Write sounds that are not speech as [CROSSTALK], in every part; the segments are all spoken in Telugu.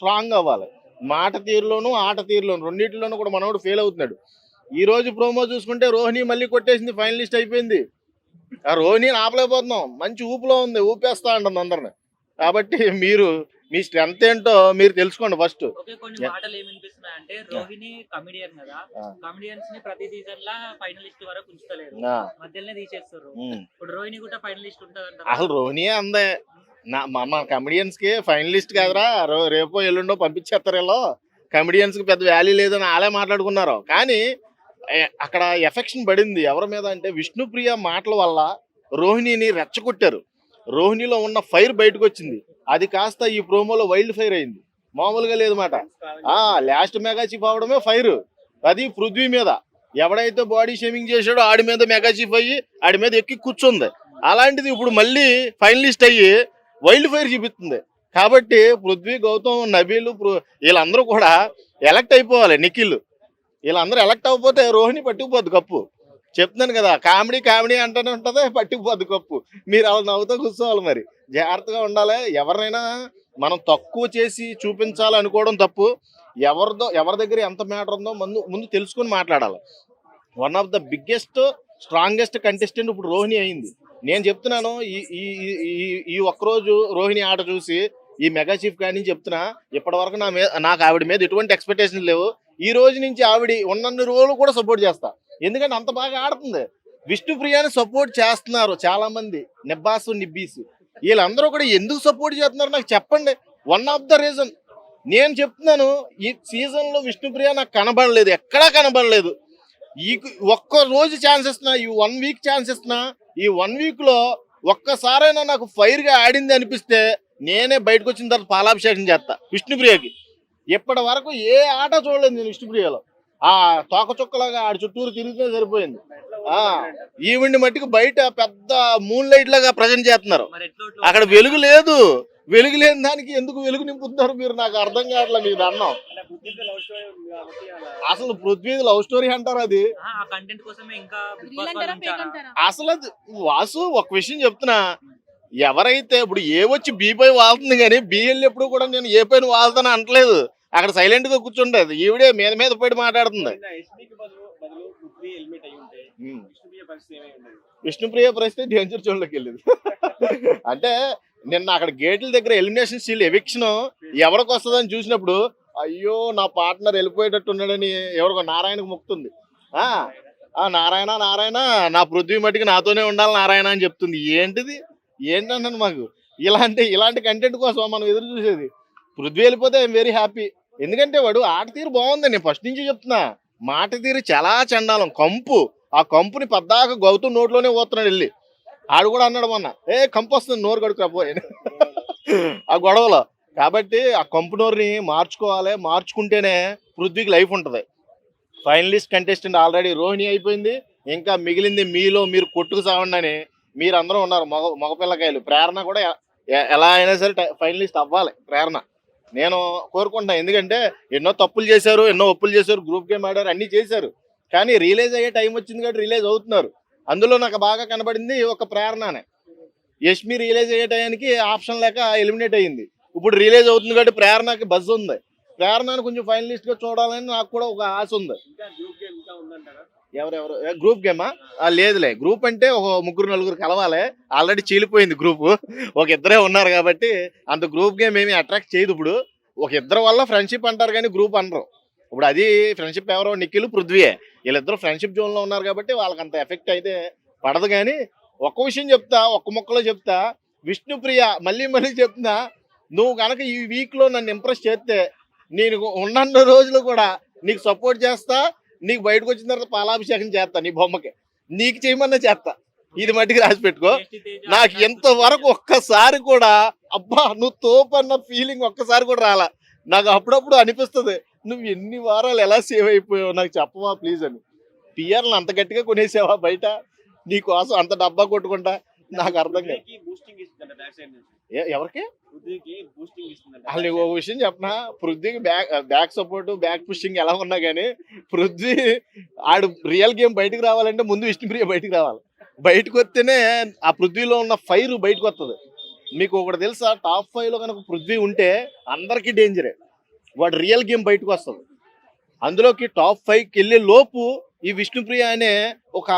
స్ట్రాంగ్ అవ్వాలి. మాట తీరులోను ఆట తీరులోను రెండింటిలోనూ కూడా మనోడు ఫెయిల్ అవుతున్నాడు. ఈ రోజు ప్రోమో చూసుకుంటే రోహిణి మళ్ళీ కొట్టేసింది ఫైనలిస్ట్ అయిపోయింది. ఆ రోహిణిని ఆపలేకపోతున్నాం. మంచి ఊపులో ఉంది ఊపేస్తా ఉంటుంది అందరిని. కాబట్టి మీరు మీ స్ట్రెంత్ ఏంటో మీరు తెలుసుకోండి ఫస్ట్ ఓకే కొన్ని Yeah. మాటలు ఏమి వినిపిస్తున్నాయి అంటే రోహిణి కమిడియన్ కదా. కమిడియన్స్ని ప్రతి సీజన్ లా ఫైనలిస్ట్ వరకు ఉంచుతలేరు. మధ్యలోనే తీసేస్తారు. ఇప్పుడు రోహిణి కూడా ఫైనలిస్ట్ ఉంటదంటారా? అసలు రోహిణి అందే. నా మన కమెడియన్స్కి ఫైనలిస్ట్ కాదురా. రో- రేపో ఎల్లుండో పంపించేస్తారు వీళ్ళు. కమెడియన్స్కి పెద్ద వాల్యూ లేదని వాళ్ళే మాట్లాడుకున్నారు. కానీ అక్కడ ఎఫెక్షన్ పడింది. ఎవరి మీద అంటే విష్ణుప్రియ మాటల వల్ల రోహిణిని రెచ్చగొట్టారు. రోహిణిలో ఉన్న ఫైర్ బయటకు వచ్చింది. అది కాస్త ఈ ప్రోమోలో వైల్డ్ ఫైర్ అయింది. మామూలుగా లేదు మాట. ఆ లాస్ట్ మెగా చీఫ్ అవడమే ఫైర్ అది పృథ్వీ మీద. ఎవడైతే బాడీ షేమింగ్ చేశాడో ఆడి మీద మెగా చీఫ్ అయ్యి ఆడి మీద ఎక్కి కూర్చుంది. అలాంటిది ఇప్పుడు మళ్ళీ ఫైనలిస్ట్ అయ్యి వైల్డ్ ఫైర్ చూపిస్తుంది. కాబట్టి పృథ్వీ గౌతమ్ నబీలు వీళ్ళందరూ కూడా ఎలక్ట్ అయిపోవాలి నిఖిల్. వీళ్ళందరూ ఎలక్ట్ అవ్వకపోతే రోహిణి పట్టుకుపోద్ది కప్పు. చెప్తున్నాను కదా కామెడీ కామెడీ అంటూనే ఉంటుంది పట్టుకుపోద్ది కప్పు. మీరు అలా నవ్వుతూ కూర్చోవాలి మరి. జాగ్రత్తగా ఉండాలి. ఎవరినైనా మనం తక్కువ చేసి చూపించాలి అనుకోవడం తప్పు. ఎవరిదో ఎవరి దగ్గర ఎంత మ్యాటర్ ఉందో ముందు ముందు తెలుసుకొని మాట్లాడాలి. One of the biggest strongest contestant ఇప్పుడు రోహిణి అయింది. నేను చెప్తున్నాను ఈ ఈ ఈ- ఈ- ఒక్కరోజు రోహిణి ఆట చూసి ఈ మెగా చీఫ్ కానీ చెప్తున్నా ఇప్పటి వరకు నా మీద నాకు ఆవిడ మీద ఎటువంటి ఎక్స్పెక్టేషన్ లేవు. ఈ రోజు నుంచి ఆవిడ ఉన్నన్ని రోజులు కూడా సపోర్ట్ చేస్తా. ఎందుకంటే అంత బాగా ఆడుతుంది. విష్ణుప్రియాని సపోర్ట్ చేస్తున్నారు చాలా మంది నిబ్బాసు నిబ్బీసు. వీళ్ళందరూ కూడా ఎందుకు సపోర్ట్ చేస్తున్నారు నాకు చెప్పండి. వన్ ఆఫ్ ద రీజన్ నేను చెప్తున్నాను ఈ సీజన్లో విష్ణుప్రియ నాకు కనబడలేదు ఎక్కడా కనబడలేదు. ఈ ఒక్క రోజు ఛాన్స్ ఇస్తున్నా ఈ వన్ వీక్ ఛాన్స్ ఇస్తున్నా ఈ వన్ వీక్లో ఒక్కసారైనా నాకు ఫైర్గా ఆడింది అనిపిస్తే నేనే బయటకు వచ్చిన తర్వాత పాలాభిషేకం చేస్తా విష్ణుప్రియకి. ఇప్పటి వరకు ఏ ఆట చూడలేదు నేను విష్ణుప్రియలో. ఆ తోక చుక్కలాగా ఆడి చుట్టూరు తిరిగితే సరిపోయింది. ఆ ఈవిడ్ని మట్టుకు బయట పెద్ద మూన్ లైట్ లాగా ప్రజెంట్ చేస్తున్నారు. అక్కడ వెలుగు లేదు. వెలుగు లేని దానికి ఎందుకు వెలుగు నింపుతున్నారు మీరు? నాకు అర్థం కావట్లేదు మీరు అన్నాం. అసలు పృథ్వీ లవ్ స్టోరీ అంటారు అది? అసలు అది వాసు ఒక విషయం చెప్తున్నా. ఎవరైతే ఇప్పుడు ఏ వచ్చి బి పై వాళ్తుంది కానీ బిఎల్ ఎప్పుడు కూడా నేను ఏ పైన వాళ్తాను అనట్లేదు. అక్కడ సైలెంట్గా కూర్చుంటది. ఈవిడే మీద మీద పడి మాట్లాడుతుంది. విష్ణుప్రియ పరిస్థితి డేంజర్ జోన్లోకి వెళ్ళింది. [LAUGHS] అంటే నిన్న అక్కడ గేట్ల దగ్గర ఎలిమినేషన్ సీల్ ఎవిక్షన్ ఎవరికి వస్తుందని చూసినప్పుడు అయ్యో నా పార్ట్నర్ వెళ్ళిపోయేటట్టు ఉన్నాడని ఎవరికో నారాయణకు మొక్కుతుంది. ఆ నారాయణ నారాయణ నా పృథ్వీ మట్టికి నాతోనే ఉండాలి నారాయణ అని చెప్తుంది. ఏంటిది? ఏంటన్నాను మాకు? ఇలాంటి ఇలాంటి కంటెంట్ కోసం మనం ఎదురు చూసేది. పృథ్వీ వెళ్ళిపోతే ఐఎమ్ వెరీ హ్యాపీ ఎందుకంటే వాడు ఆట తీరు బాగుంది నేను ఫస్ట్ నుంచి చెప్తున్నా. మాట తీరు చాలా చండాలం. కంపు. ఆ కంపుని పద్దాక గౌతమ్ నోట్లోనే పోతున్నాడు వెళ్ళి. ఆడు కూడా అన్నాడు మొన్న ఏ కంపు వస్తుంది నోరు కడుకురాపోయి ఆ గొడవలో. కాబట్టి ఆ కంపు నోరుని మార్చుకోవాలి. మార్చుకుంటేనే పృథ్వీకి లైఫ్ ఉంటుంది. ఫైనలిస్ట్ కంటెస్టెంట్ ఆల్రెడీ రోహిణి అయిపోయింది. ఇంకా మిగిలింది మీలో మీరు కొట్టుకు సావండి అని మీరు అందరూ ఉన్నారు. మగ మగపిల్లకాయలు ప్రేరణ కూడా ఎలా అయినా సరే ఫైనలిస్ట్ అవ్వాలి. ప్రేరణ. నేను కోరుకుంటున్నా. ఎందుకంటే ఎన్నో తప్పులు చేశారు ఎన్నో ఒప్పులు చేశారు గ్రూప్ గేమ్ ఆడారు అన్నీ చేశారు. కానీ రిలీజ్ అయ్యే టైం వచ్చింది కాబట్టి రిలీజ్ అవుతున్నారు. అందులో నాకు బాగా కనబడింది ఒక ప్రేరణనే. యష్మి రిలీజ్ అయ్యే టైంకి ఆప్షన్ లేక ఎలిమినేట్ అయ్యింది. ఇప్పుడు రిలీజ్ అవుతుంది కాబట్టి ప్రేరణకి బజ్ ఉంది. ప్రేరణను కొంచెం ఫైనలిస్ట్గా చూడాలని నాకు కూడా ఒక ఆశ ఉంది. ఎవరెవరు? గ్రూప్ గేమా ఆ, లేదులే. గ్రూప్ అంటే ఒక ముగ్గురు నలుగురు కలవాలి. ఆల్రెడీ చీలిపోయింది గ్రూప్ ఒక ఇద్దరే ఉన్నారు కాబట్టి అంత గ్రూప్ గేమ్ ఏమి అట్రాక్ట్ చేయదు ఇప్పుడు. ఒక ఇద్దరు వల్ల ఫ్రెండ్షిప్ అంటారు కానీ గ్రూప్ అనరు. ఇప్పుడు అది ఫ్రెండ్షిప్ ఎవరో నిఖిల్ పృథ్వీయే. వీళ్ళిద్దరు ఫ్రెండ్షిప్ జోన్లో ఉన్నారు కాబట్టి వాళ్ళకి అంత ఎఫెక్ట్ అయితే పడదు కానీ ఒక్క విషయం చెప్తా ఒక్క మొక్కలో చెప్తా. విష్ణుప్రియ మళ్ళీ మళ్ళీ చెప్తున్నా నువ్వు కనుక ఈ వీక్లో నన్ను ఇంప్రెస్ చేస్తే నేను ఉన్న రోజులు కూడా నీకు సపోర్ట్ చేస్తా నీకు బయటకు వచ్చిన తర్వాత పాలాభిషేకం చేస్తా నీ బొమ్మకి. నీకు చేయమన్నా చేస్తా. ఇది మట్టికి రాసి పెట్టుకో. నాకు ఎంతవరకు ఒక్కసారి కూడా అబ్బా నువ్వు తోపు అన్న ఫీలింగ్ ఒక్కసారి కూడా రాలా. నాకు అప్పుడప్పుడు అనిపిస్తుంది. నువ్వు ఎన్ని వారాలు ఎలా సేవ్ అయిపోయావు నాకు చెప్పవా ప్లీజ్ అని. పిఆర్లు అంత గట్టిగా కొనేసావా బయట? నీ కోసం అంత డబ్బా కొట్టుకుంటా? నాకు అర్థం కాదు. ఎవరికి? నీకు ఒక విషయం చెప్పనా? పృథ్వీకి back back support back pushing ఎలా ఉన్నా కానీ పృథ్వీ ఆడు రియల్ గేమ్ బయటకు రావాలంటే ముందు విష్ణుప్రియ బయటకు రావాలి. బయటకు వస్తేనే ఆ పృథ్వీలో ఉన్న ఫైర్ బయటకు వస్తుంది. మీకు ఒకటి తెలుసా? టాప్ ఫైవ్లో కనుక పృథ్వీ ఉంటే అందరికీ డేంజరే వాడు రియల్ గేమ్ బయటకు వస్తుంది అందులోకి టాప్ ఫైవ్కి వెళ్ళే లోపు ఈ విష్ణుప్రియ అనే ఒక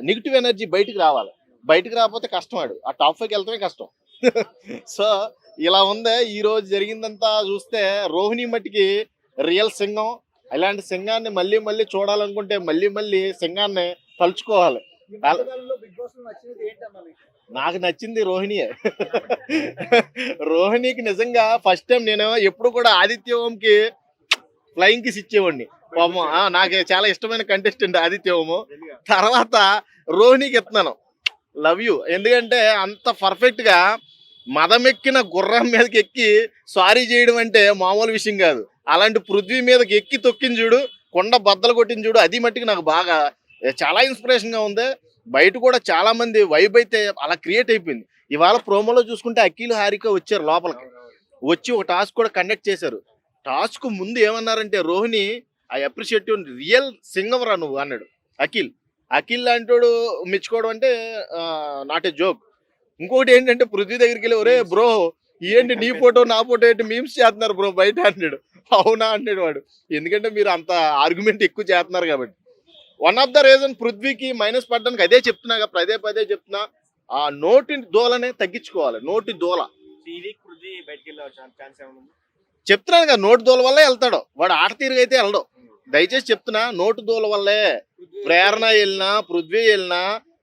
నెగిటివ్ ఎనర్జీ బయటికి రావాలి. బయటికి రాకపోతే కష్టం ఆడు ఆ టాప్ ఫైవ్కి వెళ్తమే కష్టం. [LAUGHS] సో ఇలా ఉందే ఈ రోజు జరిగిందంతా చూస్తే రోహిణి మట్టికి రియల్ సింగం ఇలాంటి సింగాన్ని మళ్ళీ మళ్ళీ చూడాలనుకుంటే మళ్ళీ మళ్ళీ సింగాన్ని తలుచుకోవాలి. నాకు నచ్చింది రోహిణియే రోహిణికి నిజంగా ఫస్ట్ టైం నేను ఎప్పుడు కూడా ఆదిత్య ఓంకి ఫ్లయింగ్ కిస్ ఇచ్చేవాడిని. పాపం నాకు చాలా ఇష్టమైన కంటెస్టెంట్ ఆదిత్య ఓము. తర్వాత రోహిణికి ఎత్తున్నాను లవ్ యూ ఎందుకంటే అంత పర్ఫెక్ట్గా మదమెక్కిన గుర్రం మీదకి ఎక్కి సారీ చేయడం అంటే మామూలు విషయం కాదు. అలాంటి పృథ్వీ మీదకి ఎక్కి తొక్కిన చూడు కొండ బద్దలు కొట్టిన చూడు అది మట్టికి నాకు బాగా చాలా ఇన్స్పిరేషన్గా ఉంది. బయట కూడా చాలా మంది వైబ్ అయితే అలా క్రియేట్ అయిపోయింది. ఇవాళ ప్రోమోలో చూసుకుంటే అఖిల్ హారిక వచ్చారు లోపలికి. వచ్చి ఒక టాస్క్ కూడా కండక్ట్ చేశారు. టాస్క్ ముందు ఏమన్నారంటే రోహిణి ఐ అప్రిషియేట్ రియల్ సింగవరా నువ్వు అన్నాడు అఖిల్. అఖిల్ లాంటోడు మెచ్చుకోవడం అంటే నాట్ ఏ జోక్ ఇంకొకటి ఏంటంటే పృథ్వీ దగ్గరికి వెళ్ళి ఒరే బ్రో ఏంటి నీ ఫోటో నా ఫోటో ఏంటి? మీమ్స్ చేస్తున్నారు బ్రో బయట అన్నాడు. అవునా అన్నాడు వాడు. ఎందుకంటే మీరు అంత ఆర్గ్యుమెంట్ ఎక్కువ చేస్తున్నారు కాబట్టి. వన్ ఆఫ్ ద రీజన్ పృథ్వీకి మైనస్ పడడానికి అదే చెప్తున్నా కదా పదే పదే చెప్తున్నా ఆ నోటి దోలనే తగ్గించుకోవాలి నోటి దోల. చెప్తున్నాను కదా నోటి దోల వల్లే వెళ్తాడు. వాడు ఆట తీరుగా అయితే వెళ్ళడు. దయచేసి చెప్తున్నా నోటు దోల వల్లే ప్రేరణ వెళ్ళినా పృథ్వీ వెళ్ళినా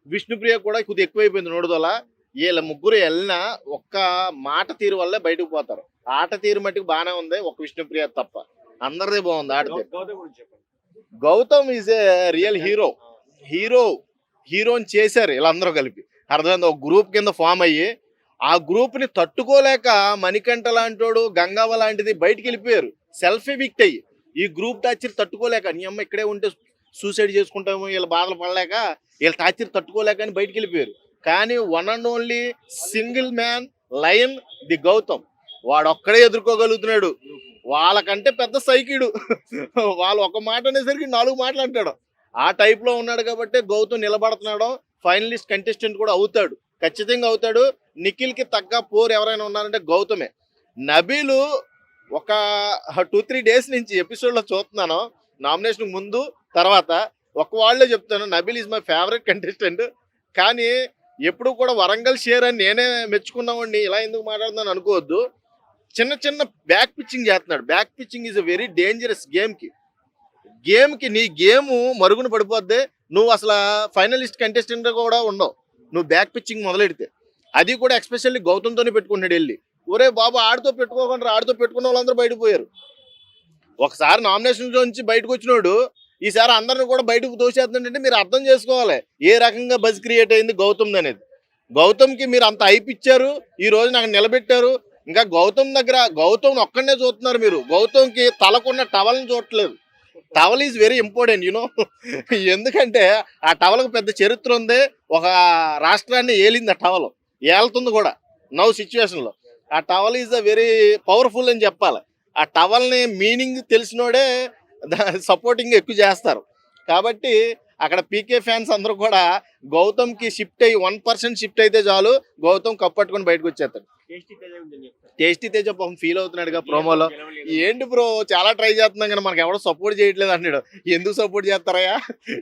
విష్ణుప్రియ కూడా కొద్దిగా ఎక్కువైపోయింది నోటు దోల. వీళ్ళ ముగ్గురు వెళ్ళినా ఒక్క మాట తీరు వల్లే బయటకు పోతారు. ఆట తీరు మట్టుకు బాగానే ఉంది ఒక విష్ణుప్రియ తప్ప. అందరిది బాగుంది ఆట తీరు. Gautam is a real hero hero హీరోని చేశారు వీళ్ళందరూ కలిపి. అర్థమైంది? ఒక గ్రూప్ కింద ఫామ్ అయ్యి ఆ గ్రూప్ని తట్టుకోలేక మణికంఠ లాంటోడు గంగావ లాంటిది బయటికి వెళ్ళిపోయారు. సెల్ఫ్ ఎవిక్ట్ అయ్యి. ఈ గ్రూప్ టార్చర్ తట్టుకోలేక నీ అమ్మ ఇక్కడే ఉంటే సూసైడ్ చేసుకుంటాము వీళ్ళ బాధలు పడలేక వీళ్ళ టార్చర్ తట్టుకోలేక అని బయటికి వెళ్ళిపోయారు. కానీ one and only single man lion the Gautam. వాడు ఒక్కడే ఎదుర్కోగలుగుతున్నాడు. వాళ్ళకంటే పెద్ద సైకిడు. వాళ్ళు ఒక మాట అనేసరికి నాలుగు మాటలు అంటాడు. ఆ టైప్లో ఉన్నాడు కాబట్టి గౌతమ్ నిలబడుతున్నాడు. ఫైనలిస్ట్ కంటెస్టెంట్ కూడా అవుతాడు. ఖచ్చితంగా అవుతాడు. నిఖిల్కి తగ్గ పోరు ఎవరైనా ఉన్నారంటే గౌతమే. నబీలు ఒక టూ త్రీ డేస్ నుంచి ఎపిసోడ్లో చూస్తున్నాను. నామినేషన్ ముందు తర్వాత ఒక వాళ్ళే చెప్తాను. Nabeel is my favourite contestant కానీ ఎప్పుడు కూడా వరంగల్ షేర్ అని నేనే మెచ్చుకున్నామండి ఇలా ఎందుకు మాట్లాడుతున్నాను అనుకోవద్దు. చిన్న చిన్న బ్యాక్ పిచ్చింగ్ చేస్తున్నాడు. Back pitching is a very dangerous గేమ్కి గేమ్కి నీ గేమ్ మరుగున పడిపోద్ది. నువ్వు అసలు ఫైనలిస్ట్ కంటెస్టెంట్ కూడా ఉండవు. నువ్వు బ్యాక్ పిచ్చింగ్ మొదలెడితే. అది కూడా ఎక్స్పెషల్లీ గౌతమ్తోనే పెట్టుకున్నాడు వెళ్ళి. ఒరే బాబు ఆడితో పెట్టుకోకుండా ఆడితో పెట్టుకున్న వాళ్ళందరూ బయటపోయారు ఒకసారి నామినేషన్లో నుంచి బయటకు వచ్చినోడు ఈసారి అందరిని కూడా బయటకు తోసేస్తుందంటే మీరు అర్థం చేసుకోవాలి. ఏ రకంగా బజ్ క్రియేట్ అయింది గౌతమ్ అనేది. గౌతమ్కి మీరు అంత హైప్ ఇచ్చారు. ఈ రోజు నాకు నిలబెట్టారు. ఇంకా గౌతమ్ దగ్గర గౌతమ్ ఒక్కడనే చూస్తున్నారు మీరు. గౌతమ్కి తలకున్న టవల్ని చూడట్లేదు. Towel is very important you know [LAUGHS] ఎందుకంటే ఆ టవల్కి పెద్ద చరిత్ర ఉంది. ఒక రాష్ట్రాన్ని ఏలింది ఆ టవల్. ఏలుతుంది కూడా. నవ్ సిచ్యువేషన్లో. ఆ towel is a very powerful అని చెప్పాలి. ఆ టవల్ని మీనింగ్ తెలిసినోడే సపోర్టింగ్ ఎక్కువ చేస్తారు. కాబట్టి అక్కడ పీకే ఫ్యాన్స్ అందరూ కూడా గౌతమ్కి షిఫ్ట్ అయ్యి వన్ పర్సెంట్ షిఫ్ట్ అయితే చాలు. గౌతమ్ కప్పట్టుకొని బయటకు వచ్చేస్తాడు. టేస్టీ తేజ పాపం ఫీల్ అవుతున్నాడుగా ప్రోమోలో ఏంటి బ్రో చాలా ట్రై చేస్తున్నాం కానీ మనకి ఎవడో సపోర్ట్ చేయట్లేదు అన్నాడు ఎందుకు సపోర్ట్ చేస్తారయ్యా?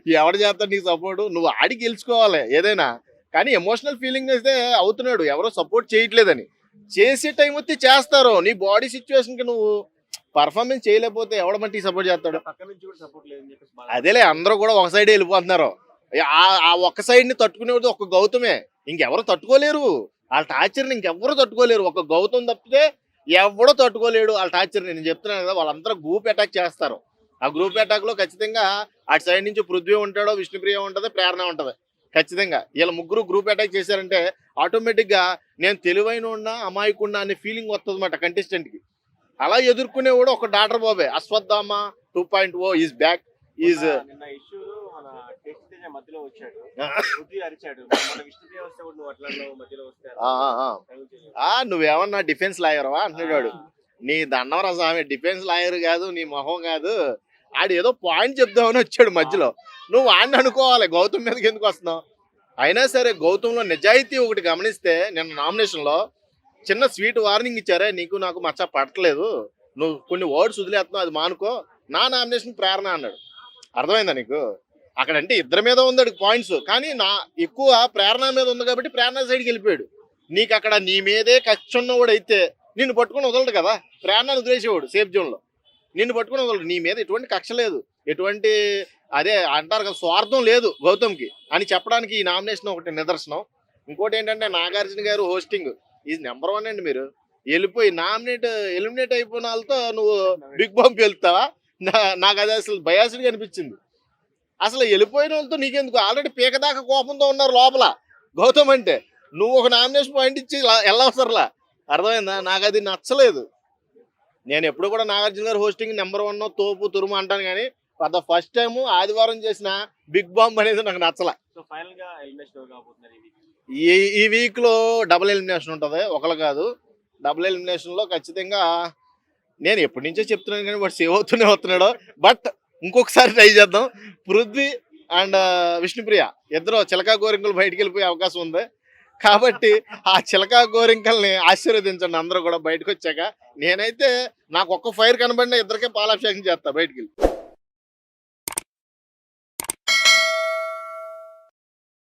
ఎవడు చేస్తాడు నీకు సపోర్ట్ నువ్వు ఆడి గెలుచుకోవాలి ఏదైనా. కానీ ఎమోషనల్ ఫీలింగ్ అయితే అవుతున్నాడు ఎవరో సపోర్ట్ చేయట్లేదని. చేసే టైం వచ్చి చేస్తారు. నీ బాడీ సిచ్యువేషన్కి నువ్వు పర్ఫార్మెన్స్ చేయలేకపోతే ఎవడ మట్టి సపోర్ట్ చేస్తాడు? పక్క నుంచి కూడా సపోర్ట్ లేదని చెప్పేసి బాధ. అదేలే అందరూ కూడా ఒక సైడ్ వెళ్ళిపోతున్నారు. ఆ- ఆ ఒక్క సైడ్ని తట్టుకునేది ఒక గౌతమే. ఇంకెవరు తట్టుకోలేరు. వాళ్ళ టార్చర్ని ఇంకెవరు తట్టుకోలేరు. ఒక గౌతమ్ తప్పితే ఎవడో తట్టుకోలేడు. వాళ్ళ టార్చర్ నేను చెప్తున్నాను కదా వాళ్ళందరూ గ్రూప్ అటాక్ చేస్తారు. ఆ గ్రూప్ అటాక్లో ఖచ్చితంగా అటు సైడ్ నుంచి పృథ్వీ ఉంటాడో విష్ణుప్రియ ఉంటది ప్రేరణ ఉంటది. ఖచ్చితంగా. వీళ్ళ ముగ్గురు గ్రూప్ అటాక్ చేశారంటే ఆటోమేటిక్గా నేను తెలివైన ఉన్నా అమాయకున్నా అనే ఫీలింగ్ వస్తుంది అన్నమాట కంటెస్టెంట్కి. అలా ఎదుర్కొనేవాడు ఒక డాక్టర్ బాబే. Ashwatthama two point o is back is మధ్యలో వచ్చాడు. అరిచాడు. నువ్వేమన్నా డిఫెన్స్ లాయర్వా అంటున్నాడు. నీ దండవరా స్వామి డిఫెన్స్ లాయర్ కాదు నీ మొహం కాదు. ఆడు ఏదో పాయింట్ చెప్దామని వచ్చాడు మధ్యలో. నువ్వు వాడిని అనుకోవాలి గౌతమ్ మీదకి ఎందుకు వస్తున్నావు? అయినా సరే గౌతంలో నిజాయితీ ఒకటి గమనిస్తే నిన్న నామినేషన్లో చిన్న స్వీట్ వార్నింగ్ ఇచ్చారే నీకు నాకు మచ్చ పడట్లేదు నువ్వు కొన్ని వర్డ్స్ వదిలేస్తున్నావు అది మానుకో. నా నామినేషన్ ప్రేరణ అన్నాడు. అర్థమైందా నీకు? అక్కడ అంటే ఇద్దరి మీద ఉంది పాయింట్స్ కానీ నా ఎక్కువ ప్రేరణ మీద ఉంది కాబట్టి ప్రేరణ సైడ్కి వెళ్ళిపోయాడు. నీకు అక్కడ నీ మీదే కక్ష ఉన్నవాడు అయితే నిన్ను పట్టుకుని వదలడు కదా. ప్రేరణను వదిలేసేవాడు సేఫ్ జోన్లో నిన్ను పట్టుకుని వదలడు. నీ మీద ఎటువంటి కక్ష లేదు. ఎటువంటి అదే అంటారు కదా స్వార్థం లేదు గౌతమ్కి అని చెప్పడానికి ఈ నామినేషన్ ఒకటి నిదర్శనం. ఇంకోటి ఏంటంటే నాగార్జున గారు హోస్టింగ్ ఈజ్ నెంబర్ వన్ అండి మీరు. వెళ్ళిపోయి నామినేట్ ఎలిమినేట్ అయిపోయిన వాళ్ళతో నువ్వు బిగ్ బాంబ్ వెళ్తావా నాకు అది అసలు బయాసుడిగా అనిపించింది. అసలు వెళ్ళిపోయిన వాళ్ళతో నీకెందుకు? ఆల్రెడీ పీక దాకా కోపంతో ఉన్నారు లోపల. గౌతమ్ అంటే నువ్వు ఒక నామినేషన్ పాయింట్ ఇచ్చి వెళ్ళవసరలా అర్థమైందా? నాకు అది నచ్చలేదు. నేను ఎప్పుడు కూడా నాగార్జున గారు హోస్టింగ్ నెంబర్ వన్ తోపు తురుము అంటాను కానీ ఫర్ ద ఫస్ట్ టైం ఆదివారం చేసిన బిగ్ బాంబ్ అనేది నాకు నచ్చల. ఈ ఈ వీక్లో డబుల్ ఎలిమినేషన్ ఉంటుంది ఒకరు కాదు. డబుల్ ఎలిమినేషన్లో ఖచ్చితంగా నేను ఎప్పటి నుంచో చెప్తున్నాను కానీ వాడు సేవ్ అవుతూనే వస్తున్నాడు. బట్ ఇంకొకసారి ట్రై చేద్దాం. పృథ్వీ అండ్ విష్ణుప్రియ. ఇద్దరు చిలకా గోరింకలు బయటికి వెళ్ళిపోయే అవకాశం ఉంది. కాబట్టి ఆ చిలకా గోరింకల్ని ఆశీర్వదించండి. అందరూ కూడా బయటకు వచ్చాక నేనైతే నాకు ఒక్క ఫైర్ కనబడిన ఇద్దరికే పాలాభిషేకం చేస్తా బయటికి వెళ్ళి.